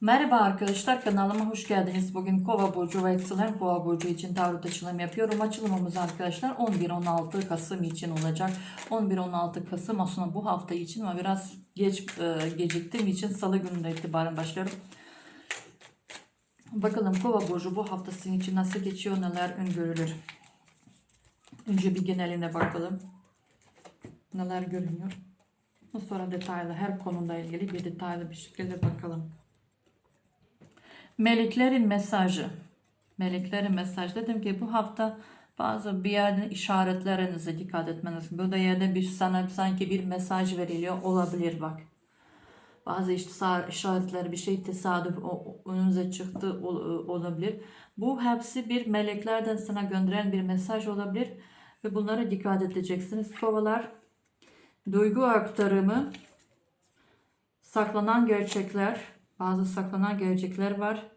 Merhaba arkadaşlar kanalıma hoş geldiniz. Bugün Kova burcu ve yükselen Kova burcu için tarot açılım yapıyorum. Açılımımız arkadaşlar 11-16 Kasım için olacak. 11-16 Kasım aslında bu hafta için ama biraz geç e, geciktiğim için Salı gününden itibaren başlıyorum. Bakalım Kova burcu bu hafta sizin için nasıl geçiyor, neler öngörülür. Önce bir geneline bakalım. Neler görünüyor. Sonra detaylı her konuyla ilgili bir detaylı bir şekilde bakalım. Meleklerin mesajı. Meleklerin mesajı. Dedim ki bu hafta bazı bir yerden işaretlerinize dikkat etmeniz. Burada yerde bir sana sanki bir mesaj veriliyor olabilir bak. Bazı işaretler bir şey tesadüf o- önünüze çıktı ol- olabilir. Bu hepsi bir meleklerden sana gönderen bir mesaj olabilir ve bunlara dikkat edeceksiniz. Kovalar duygu aktarımı saklanan gerçekler bazı saklanan gerçekler var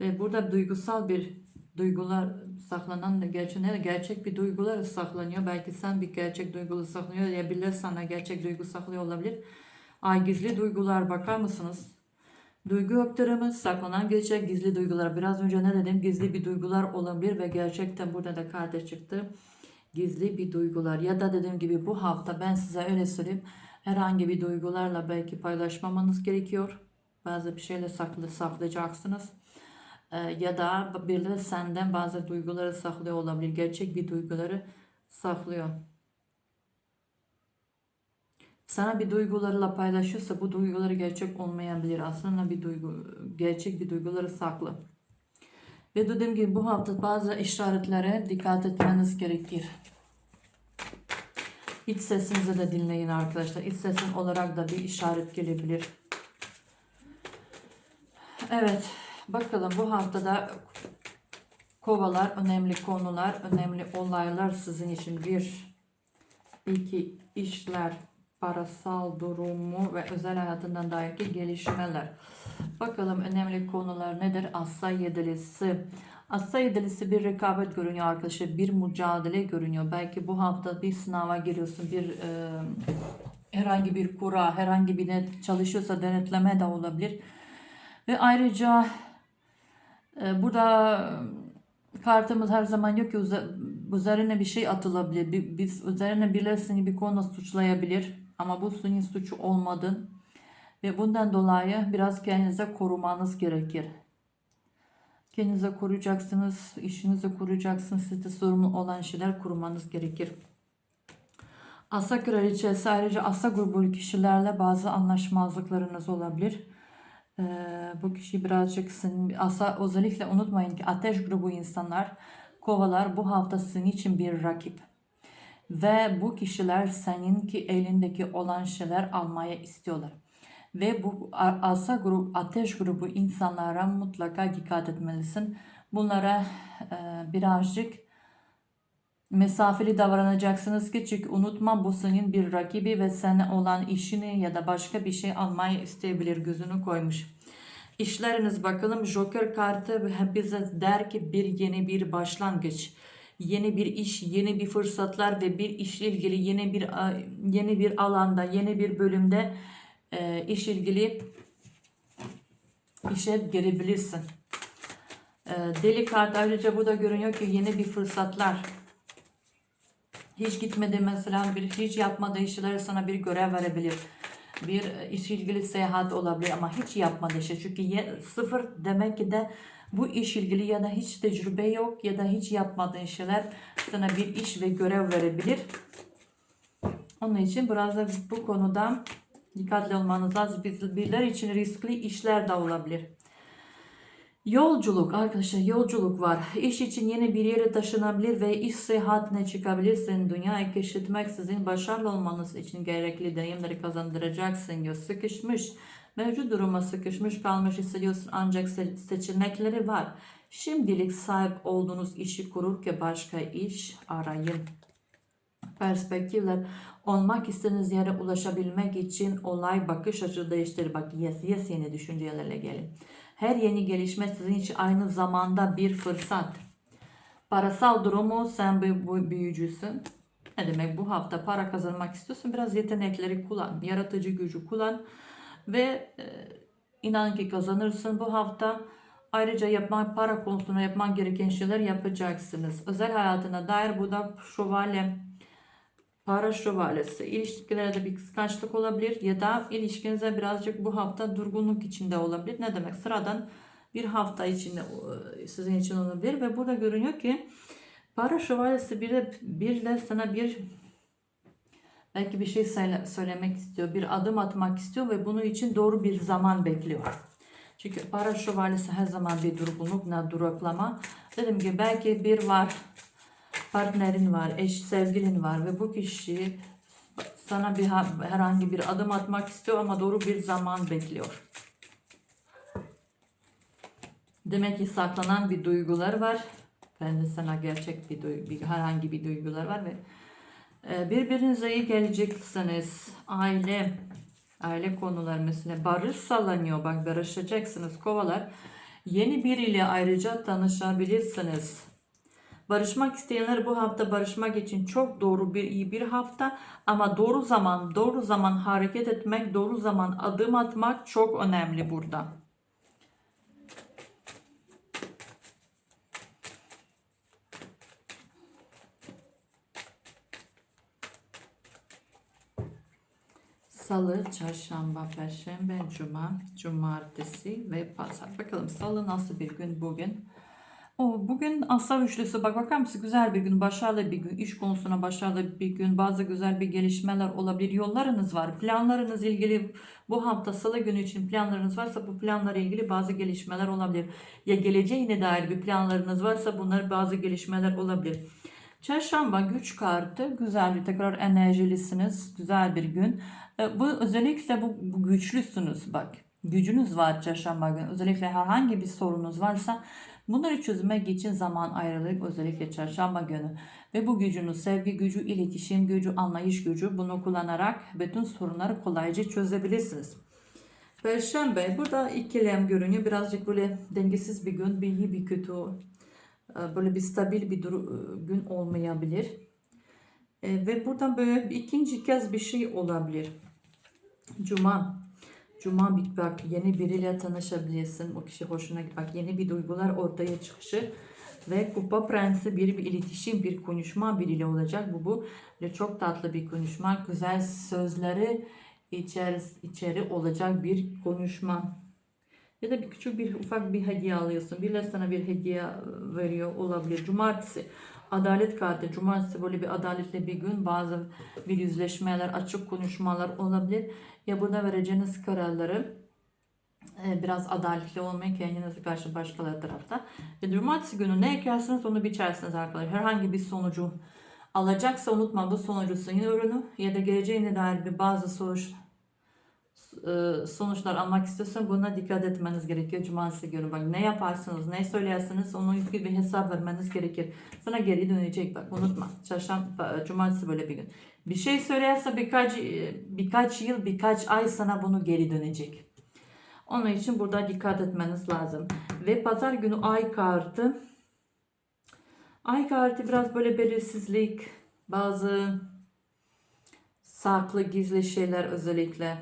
ve burada duygusal bir duygular saklanan da gerçek, ne- gerçek bir duygular saklanıyor. Belki sen bir gerçek duygulu saklıyor ya birileri sana gerçek duygu saklıyor olabilir. Ay gizli duygular bakar mısınız? Duygu aktarımı, saklanan gerçek gizli duygular. Biraz önce ne dedim? Gizli bir duygular olabilir ve gerçekten burada da kardeş çıktı. Gizli bir duygular ya da dediğim gibi bu hafta ben size öyle söyleyeyim. Herhangi bir duygularla belki paylaşmamanız gerekiyor. Bazı bir şeyle saklı saklayacaksınız. Ee, ya da birileri senden bazı duyguları saklıyor olabilir. Gerçek bir duyguları saklıyor. Sana bir duygularla paylaşıyorsa bu duyguları gerçek olmayabilir. Aslında bir duygu, gerçek bir duyguları saklı. Ve dediğim gibi bu hafta bazı işaretlere dikkat etmeniz gerekir. İç sesinizi de dinleyin arkadaşlar. İç sesin olarak da bir işaret gelebilir. Evet. Bakalım bu haftada kovalar, önemli konular, önemli olaylar sizin için bir, iki işler, parasal durumu ve özel hayatından dair gelişmeler. Bakalım önemli konular nedir? Assa yedilisi. Assa yedilisi bir rekabet görünüyor arkadaşlar. Bir mücadele görünüyor. Belki bu hafta bir sınava giriyorsun. Bir e, herhangi bir kura, herhangi bir net çalışıyorsa denetleme de olabilir. Ve ayrıca e, burada kartımız her zaman yok ki üze- üzerine bir şey atılabilir. Bi- Biz üzerine birileri bir konu suçlayabilir. Ama bu senin suçu olmadın. Ve bundan dolayı biraz kendinize korumanız gerekir. Kendinize koruyacaksınız, işinizi koruyacaksınız, size sorumlu olan şeyler korumanız gerekir. Asa kraliçesi ayrıca asa grubu kişilerle bazı anlaşmazlıklarınız olabilir. Ee, bu kişi birazcık senin, asa özellikle unutmayın ki ateş grubu insanlar, kovalar bu hafta sizin için bir rakip. Ve bu kişiler seninki elindeki olan şeyler almaya istiyorlar. Ve bu asa grubu, ateş grubu insanlara mutlaka dikkat etmelisin. Bunlara e, birazcık mesafeli davranacaksınız ki çünkü unutma bu senin bir rakibi ve sana olan işini ya da başka bir şey almayı isteyebilir gözünü koymuş. İşleriniz bakalım Joker kartı bize der ki bir yeni bir başlangıç. Yeni bir iş, yeni bir fırsatlar ve bir işle ilgili yeni bir yeni bir alanda, yeni bir bölümde e, iş ilgili işe girebilirsin. E, deli kart ayrıca bu da görünüyor ki yeni bir fırsatlar. Hiç gitmedi mesela bir hiç yapmadığı işleri sana bir görev verebilir. Bir e, iş ilgili seyahat olabilir ama hiç yapmadığı şey. Çünkü sıfır demek ki de bu iş ilgili ya da hiç tecrübe yok ya da hiç yapmadığın şeyler sana bir iş ve görev verebilir. Onun için biraz da bu konuda dikkatli olmanız lazım. Biz- Birileri için riskli işler de olabilir. Yolculuk arkadaşlar yolculuk var. İş için yeni bir yere taşınabilir ve iş seyahatine çıkabilirsin. Dünyayı keşfetmek sizin başarılı olmanız için gerekli deneyimleri kazandıracaksın. diyor. Sıkışmış, mevcut duruma sıkışmış kalmış hissediyorsun ancak se- seçenekleri var. Şimdilik sahip olduğunuz işi kururken başka iş arayın. Perspektifler olmak istediğiniz yere ulaşabilmek için olay bakış açı değiştirir. Bak yes yes yeni düşüncelerle gelin. Her yeni gelişme sizin için aynı zamanda bir fırsat. Parasal durumu sen bir büyücüsün. Ne demek bu hafta para kazanmak istiyorsun biraz yetenekleri kullan. Yaratıcı gücü kullan. Ve e, İnan ki kazanırsın bu hafta. Ayrıca yapman, para konusunda yapman gereken şeyler yapacaksınız. Özel hayatına dair bu da şövalye, para şövalyesi. İlişkilerde bir kıskançlık olabilir ya da ilişkinize birazcık bu hafta durgunluk içinde olabilir. Ne demek? Sıradan bir hafta içinde e, sizin için olabilir ve burada görünüyor ki para şövalyesi bir de, bir de sana bir belki bir şey söyle- söylemek istiyor, bir adım atmak istiyor ve bunun için doğru bir zaman bekliyor. Çünkü para şövalyesi her zaman bir durgunluk, ne duraklama. Dedim ki belki bir var, partnerin var, eş, sevgilin var ve bu kişi sana bir ha- herhangi bir adım atmak istiyor ama doğru bir zaman bekliyor. Demek ki saklanan bir duygular var. Ben de sana gerçek bir, duy- bir herhangi bir duygular var ve e, birbirinize iyi geleceksiniz. Aile, aile konular mesela barış sağlanıyor. Bak barışacaksınız kovalar. Yeni biriyle ayrıca tanışabilirsiniz. Barışmak isteyenler bu hafta barışmak için çok doğru bir iyi bir hafta ama doğru zaman doğru zaman hareket etmek doğru zaman adım atmak çok önemli burada. Salı, çarşamba, perşembe, cuma, cumartesi ve pazar. Bakalım salı nasıl bir gün bugün? O bugün asla üçlüsü. Bak bakar mısın? Güzel bir gün başarılı bir gün. İş konusuna başarılı bir gün. Bazı güzel bir gelişmeler olabilir. Yollarınız var. Planlarınız ilgili bu hafta salı günü için planlarınız varsa bu planlarla ilgili bazı gelişmeler olabilir. Ya geleceğine dair bir planlarınız varsa bunlar bazı gelişmeler olabilir. Çarşamba güç kartı. Güzel bir tekrar enerjilisiniz. Güzel bir gün. E, bu özellikle bu, bu güçlüsünüz. Bak gücünüz var çarşamba günü. Özellikle herhangi bir sorunuz varsa Bunları çözmek için zaman ayrılık özellikle çarşamba günü ve bu gücünüz sevgi gücü, iletişim gücü, anlayış gücü bunu kullanarak bütün sorunları kolayca çözebilirsiniz. Perşembe burada ikilem görünüyor. Birazcık böyle dengesiz bir gün, bir iyi bir kötü, e, böyle bir stabil bir e, gün olmayabilir. E, Ve buradan böyle ikinci kez bir şey olabilir. Cuma. Cuma bir bak yeni biriyle tanışabilirsin. O kişi hoşuna bak yeni bir duygular ortaya çıkışı ve kupa prensi bir, bir iletişim bir konuşma biriyle olacak. Bu bu ve çok tatlı bir konuşma. Güzel sözleri içeri, içeri olacak bir konuşma. Ya da bir küçük bir ufak bir hediye alıyorsun. Birileri sana bir hediye veriyor olabilir. Cumartesi adalet kartı. Cumartesi böyle bir adaletli bir gün. Bazı bir yüzleşmeler, açık konuşmalar olabilir. Ya burada vereceğiniz kararları e, biraz adaletli olmayı kendinize karşı başkaları tarafta. Ve cumartesi günü ne ekersiniz onu biçersiniz arkadaşlar. Herhangi bir sonucu alacaksa unutma bu sonucu senin ürünü ya da geleceğine dair bir bazı sonuç sonuçlar almak istiyorsan buna dikkat etmeniz gerekiyor cumartesi günü. Bak ne yaparsınız, ne söylersiniz onun ilgili bir hesap vermeniz gerekir. Sana geri dönecek bak unutma. Çarşamba, cumartesi böyle bir gün. Bir şey söylerse birkaç birkaç yıl, birkaç ay sana bunu geri dönecek. Onun için burada dikkat etmeniz lazım. Ve pazar günü ay kartı. Ay kartı biraz böyle belirsizlik, bazı saklı gizli şeyler özellikle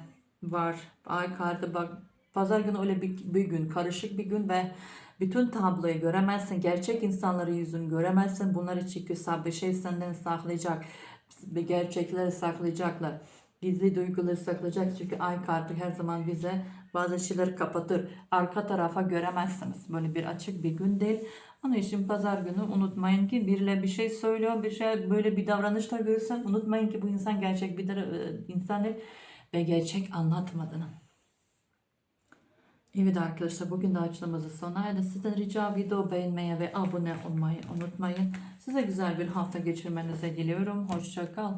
var. Ay kartı bak pazar günü öyle bir, bir gün karışık bir gün ve bütün tabloyu göremezsin. Gerçek insanları yüzünü göremezsin. Bunları çünkü bir şey senden saklayacak. Bir gerçekleri saklayacaklar. Gizli duyguları saklayacak. Çünkü ay kartı her zaman bize bazı şeyleri kapatır. Arka tarafa göremezsiniz. Böyle bir açık bir gün değil. Onun için pazar günü unutmayın ki biriyle bir şey söylüyor, bir şey böyle bir davranışlar görürsen unutmayın ki bu insan gerçek bir de- insan değil ve gerçek anlatmadığını. Evet arkadaşlar bugün de açılımızı sona erdi. Sizden rica video beğenmeyi ve abone olmayı unutmayın. Size güzel bir hafta geçirmenizi diliyorum. Hoşça kal.